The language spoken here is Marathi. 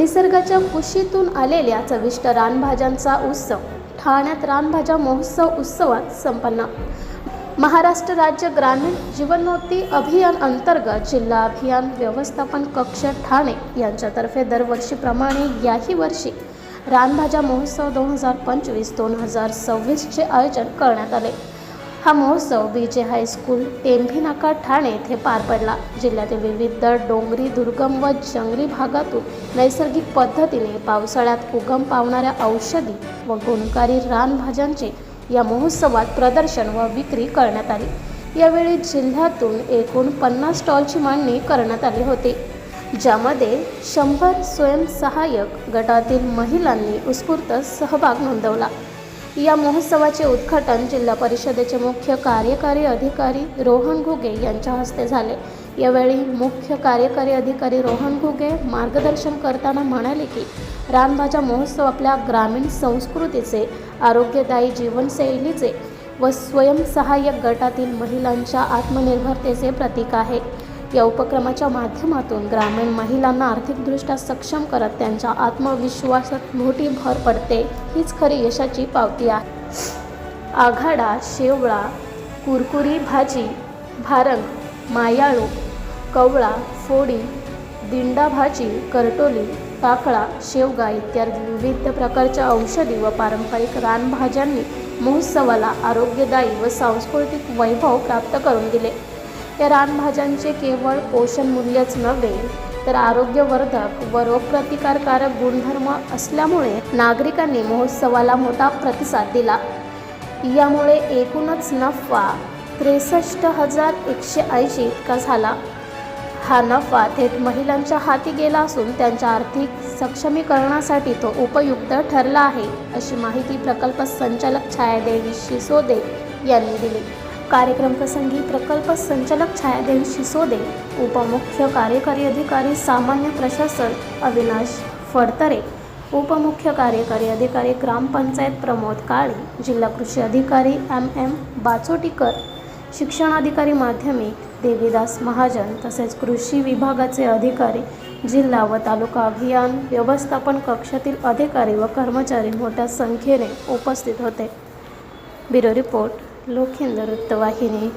निसर्गाच्या कुशीतून आलेल्या चविष्ट रानभाज्यांचा उत्सव ठाण्यात रानभाज्या महोत्सव उत्सवात संपन्न. महाराष्ट्र राज्य ग्रामीण जीवनोन्नती अभियान अंतर्गत जिल्हा अभियान व्यवस्थापन कक्ष ठाणे यांच्यातर्फे दरवर्षीप्रमाणे याही वर्षी रानभाज्या महोत्सव दोन हजार पंचवीस दोन हजार सव्वीसचे आयोजन करण्यात आले. हा महोत्सव बी जे हायस्कूल टेंभीनाका ठाणे येथे पार पडला. जिल्ह्यातील विविध डोंगरी दुर्गम व जंगली भागातून नैसर्गिक पद्धतीने पावसाळ्यात उगम पावणाऱ्या औषधी व गुणकारी रानभाज्यांचे या महोत्सवात प्रदर्शन व विक्री करण्यात आली. यावेळी जिल्ह्यातून एकूण पन्नास स्टॉलची मांडणी करण्यात आली होती. ज्यामध्ये शंभर स्वयंसहाय्यक गटातील महिलांनी उत्स्फूर्त सहभाग नोंदवला. या महोत्सवाचे उद्घाटन जिल्हा परिषदेचे मुख्य कार्यकारी अधिकारी रोहन घुगे यांच्या हस्ते झाले. यावेळी मुख्य कार्यकारी अधिकारी रोहन घुगे मार्गदर्शन करताना म्हणाले की रानभाज्या महोत्सव आपल्या ग्रामीण संस्कृतीचे आरोग्यदायी जीवनशैलीचे व स्वयंसहाय्यक गटातील महिलांच्या आत्मनिर्भरतेचे प्रतीक आहे. या उपक्रमाच्या माध्यमातून ग्रामीण महिलांना आर्थिकदृष्ट्या सक्षम करत त्यांच्या आत्मविश्वासात मोठी भर पडते हीच खरी यशाची पावती आहे. आघाडा शेवळा कुरकुरी भाजी भारंग मायाळू कवळा फोडी दिंडा भाजी करटोली टाकळा शेवगा इत्यादी विविध प्रकारच्या औषधी व पारंपरिक रानभाज्यांनी महोत्सवाला आरोग्यदायी व सांस्कृतिक वैभव प्राप्त करून दिले. या रानभाज्यांचे केवळ पोषण मूल्यच नव्हे तर आरोग्यवर्धक व रोगप्रतिकारकारक गुणधर्म असल्यामुळे नागरिकांनी महोत्सवाला मोठा प्रतिसाद दिला. यामुळे एकूणच नफा त्रेसष्ट हजार एकशे ऐंशी इतका झाला. हा नफा थेट महिलांच्या हाती गेला असून त्यांच्या आर्थिक सक्षमीकरणासाठी तो उपयुक्त ठरला आहे अशी माहिती प्रकल्प संचालक छायादेवी शिसोदे यांनी दिली. कार्यक्रम प्रसंगी प्रकल्प संचालक छायादेवी शिसोदे उपमुख्य कार्यकारी अधिकारी सामान्य प्रशासन अविनाश फडतरे उपमुख्य कार्यकारी अधिकारी ग्रामपंचायत प्रमोद काळे जिल्हा कृषी अधिकारी एम एम बाचोटीकर शिक्षणाधिकारी माध्यमिक देवीदास महाजन तसेच कृषी विभागाचे अधिकारी जिल्हा व तालुका अभियान व्यवस्थापन कक्षातील अधिकारी व कर्मचारी मोठ्या संख्येने उपस्थित होते. Bureau report. लोकहिंद वृत्तवाहिनी